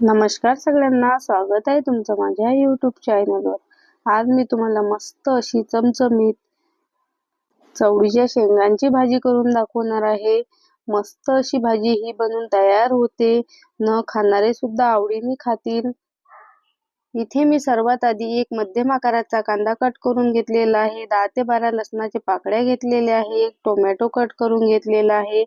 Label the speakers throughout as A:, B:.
A: नमस्कार सगळ्यांना स्वागत आहे तुमचं माझ्या युट्यूब चॅनलवर आज मी तुम्हाला मस्त अशी चमचमीत चवळीच्या शेंगांची भाजी करून दाखवणार आहे. मस्त अशी भाजी ही बनून तयार होते. न खाणारे सुद्धा आवडीने खातील. इथे मी सर्वात आधी एक मध्यम आकाराचा कांदा कट करून घेतलेला आहे. दहा ते बारा लसणाच्या पाकळ्या घेतलेल्या आहे एक टोमॅटो कट करून घेतलेला आहे.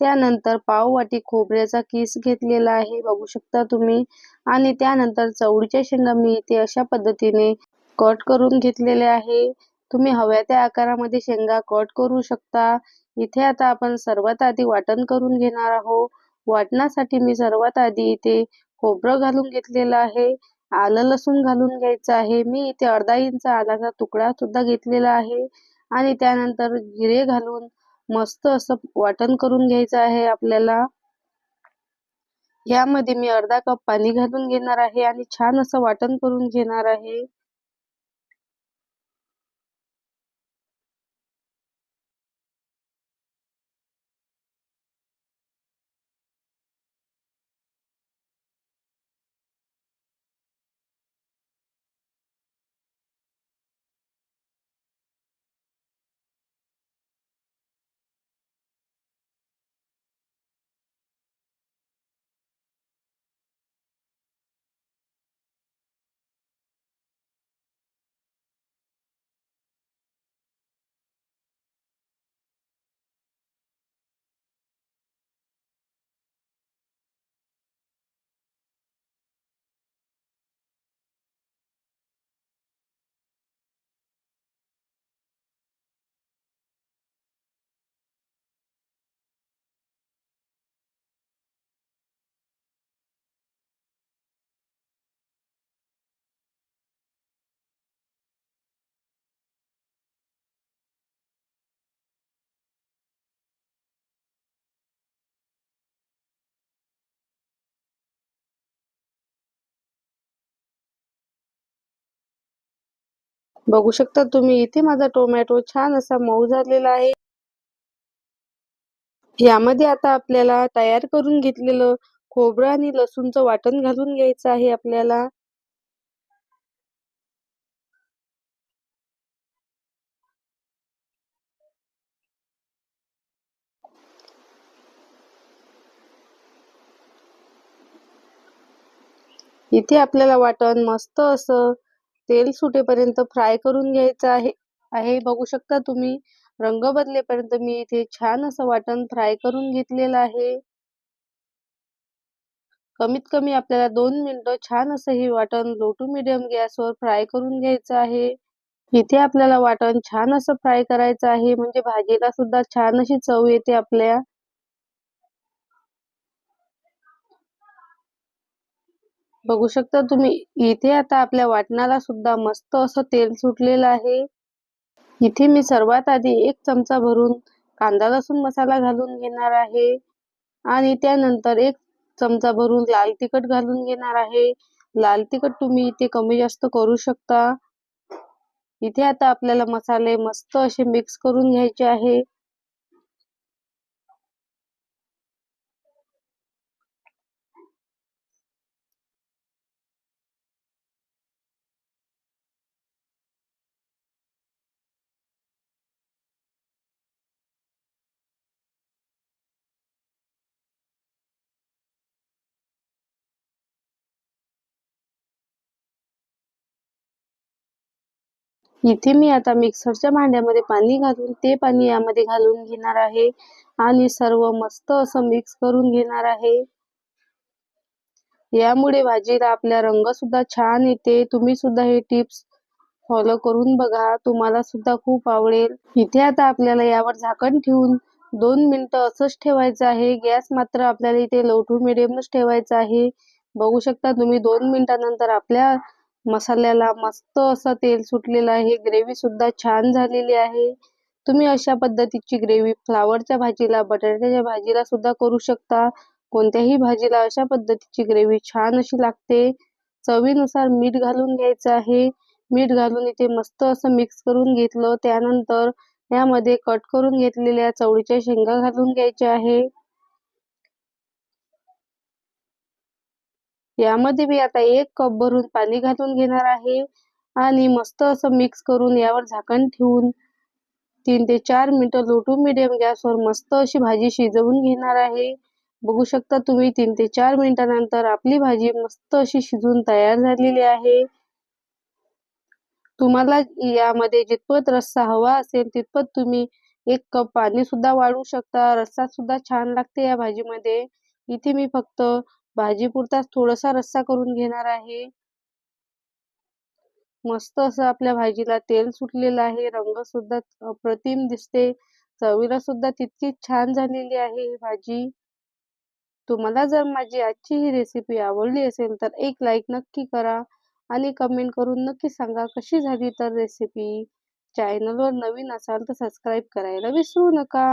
A: त्यानंतर पाव वाटी खोबऱ्याचा किस घेतलेला आहे. बघू शकता तुम्ही. आणि त्यानंतर चवळीच्या शेंगा मी इथे अशा पद्धतीने कट करून घेतलेले आहे. तुम्ही हव्या त्या आकारामध्ये शेंगा कट करू शकता. इथे आता आपण सर्वात आधी वाटण करून घेणार आहोत. वाटणासाठी मी सर्वात आधी इथे खोबरं घालून घेतलेलं आहे. आलं लसूण घालून घ्यायचं आहे. मी इथे अर्धा इंच आलाचा तुकडा सुद्धा घेतलेला आहे. आणि त्यानंतर जिरे घालून मस्त असं वाटण करून घ्यायचं आहे आपल्याला. यामध्ये मी अर्धा कप पाणी घालून घेणार आहे आणि छान असं वाटण करून घेणार आहे. बघू शकता तुम्ही इथे माझा टोमॅटो छान असा मऊ झालेला आहे. यामध्ये आता आपल्याला तयार करून घेतलेलं खोबरं आणि लसूणचं वाटण घालून घ्यायचं आहे आपल्याला. इथे आपल्याला वाटण मस्त असं तेल सुटेपर्यंत फ्राय करून घ्यायचं आहे. आहे बघू शकता तुम्ही. रंग बदलेपर्यंत मी इथे छान असं वाटण फ्राय करून घेतलेलं आहे. कमीत कमी आपल्याला दोन मिनिटं छान असं हे वाटण लो टू मिडियम गॅसवर फ्राय करून घ्यायचं आहे. इथे आपल्याला वाटण छान असं फ्राय करायचं आहे. म्हणजे भाजीला सुद्धा छान अशी चव येते आपल्या. बघू शकता तुम्ही इथे आता आपल्या वाटणाला सुद्धा मस्त असं तेल सुटलेलं आहे. इथे मी सर्वात आधी एक चमचा भरून कांदा लसूण मसाला घालून घेणार आहे. आणि त्यानंतर एक चमचा भरून लाल तिखट घालून घेणार आहे. लाल तिखट तुम्ही इथे कमी जास्त करू शकता. इथे आता आपल्याला मसाले मस्त असे मिक्स करून घ्यायचे आहे. इथे मी आता मिक्सरच्या भांड्यामध्ये पाणी घालून ते पाणी यामध्ये घालून घेणार आहे आणि सर्व मस्त असं मिक्स करून घेणार आहे. यामुळे भाजीला आपल्या रंग सुद्धा छान येते. तुम्ही सुद्धा हे टिप्स फॉलो करून बघा. तुम्हाला सुद्धा खूप आवडेल. इथे आता आपल्याला यावर झाकण ठेवून दोन मिनिटं असंच ठेवायचं आहे. गॅस मात्र आपल्याला इथे लो टू मिडियमच ठेवायचा आहे. बघू शकता तुम्ही दोन मिनिटानंतर आपल्या मसाल्याला मस्त असं तेल सुटलेलं आहे. ग्रेव्ही सुद्धा छान झालेली आहे. तुम्ही अशा पद्धतीची ग्रेव्ही फ्लावरच्या भाजीला बटाट्याच्या भाजीला सुद्धा करू शकता. कोणत्याही भाजीला अशा पद्धतीची ग्रेव्ही छान अशी लागते. चवीनुसार मीठ घालून घ्यायचं आहे. मीठ घालून इथे मस्त असं मिक्स करून घेतलं. त्यानंतर यामध्ये कट करून घेतलेल्या चवळीच्या शेंगा घालून घ्यायच्या आहे. यामध्ये मी आता एक कप भरून पाणी घालून घेणार आहे आणि मस्त असं मिक्स करून यावर झाकण ठेवून तीन ते चार मिनिटं लो टू मिडियम गॅसवर मस्त अशी भाजी शिजवून घेणार आहे. बघू शकता तुम्ही तीन ते चार मिनिटानंतर आपली भाजी मस्त अशी शिजून तयार झालेली आहे. तुम्हाला यामध्ये जितपत रस्सा हवा असेल तितपत तुम्ही एक कप पाणी सुद्धा वाढवू शकता. रस्सा सुद्धा छान लागते या भाजीमध्ये. इथे मी फक्त भाजी पुरताच थोडासा रस्सा करून घेणार आहे. मस्त असं आपल्या भाजीला तेल सुटलेलं आहे. रंग सुद्धा अप्रतिम दिसते. चवीला सुद्धा तितकीच छान झालेली आहे ही भाजी. तुम्हाला जर माझी आजची ही रेसिपी आवडली असेल तर एक लाईक नक्की करा आणि कमेंट करून नक्की सांगा कशी झाली तर रेसिपी चॅनलवर नवीन असाल तर सबस्क्राईब करायला विसरू नका.